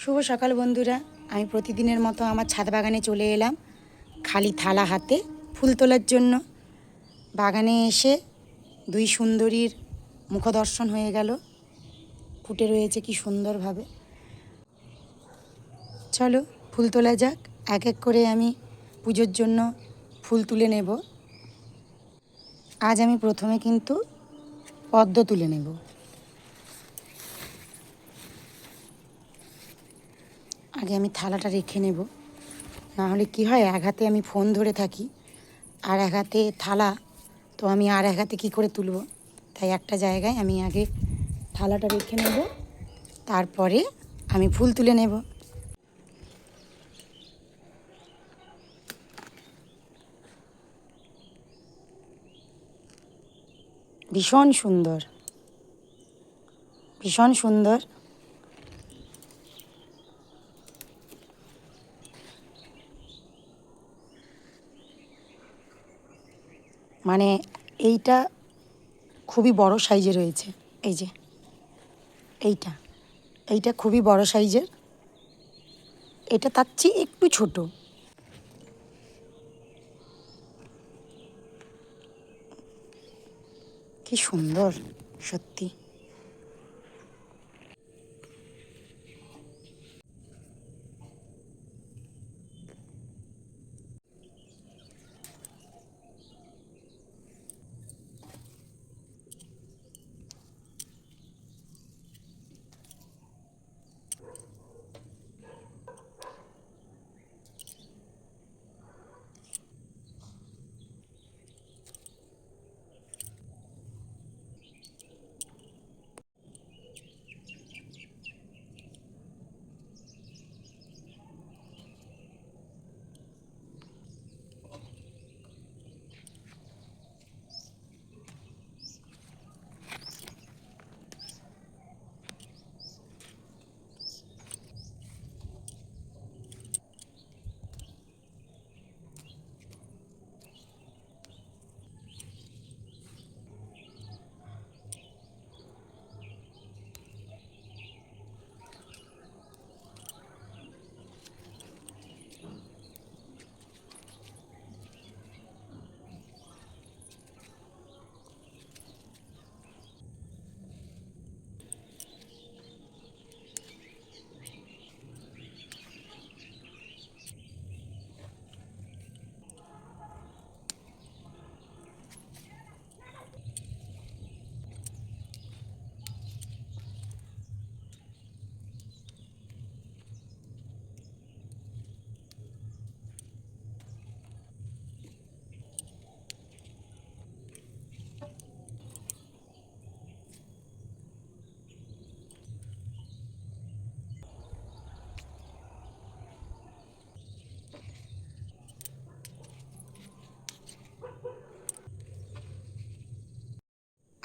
শুভ সকাল বন্ধুরা। আমি প্রতিদিনের মতো আমার ছাদ বাগানে চলে এলাম খালি থালা হাতে ফুল তোলার জন্য। বাগানে এসে দুই সুন্দরীর মুখদর্শন হয়ে গেল। ফুটে রয়েছে কি সুন্দরভাবে। চলো ফুল তোলা যাক। এক এক করে আমি পুজোর জন্য ফুল তুলে নেব। আজ আমি প্রথমে কিন্তু পদ্ম তুলে নেব। আগে আমি থালাটা রেখে নেব। না হলে কী হয়, এক হাতে আমি ফোন ধরে থাকি, আর এক হাতে থালা, তো আমি আর এক হাতে কী করে তুলব? তাই একটা জায়গায় আমি আগে থালাটা রেখে নেব, তারপরে আমি ফুল তুলে নেব। ভীষণ সুন্দর ভীষণ সুন্দর। মানে এইটা খুবই বড় সাইজে রয়েছে এই যে, এইটা এইটা খুবই বড় সাইজের। এটা তার চেয়ে একটু ছোট। কি সুন্দর, সত্যি।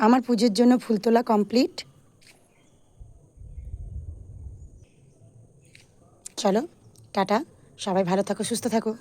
আমার পুজোর জন্য ফুল তোলা কমপ্লিট চলো টাটা। সবাই ভালো থাকো সুস্থ থাকো।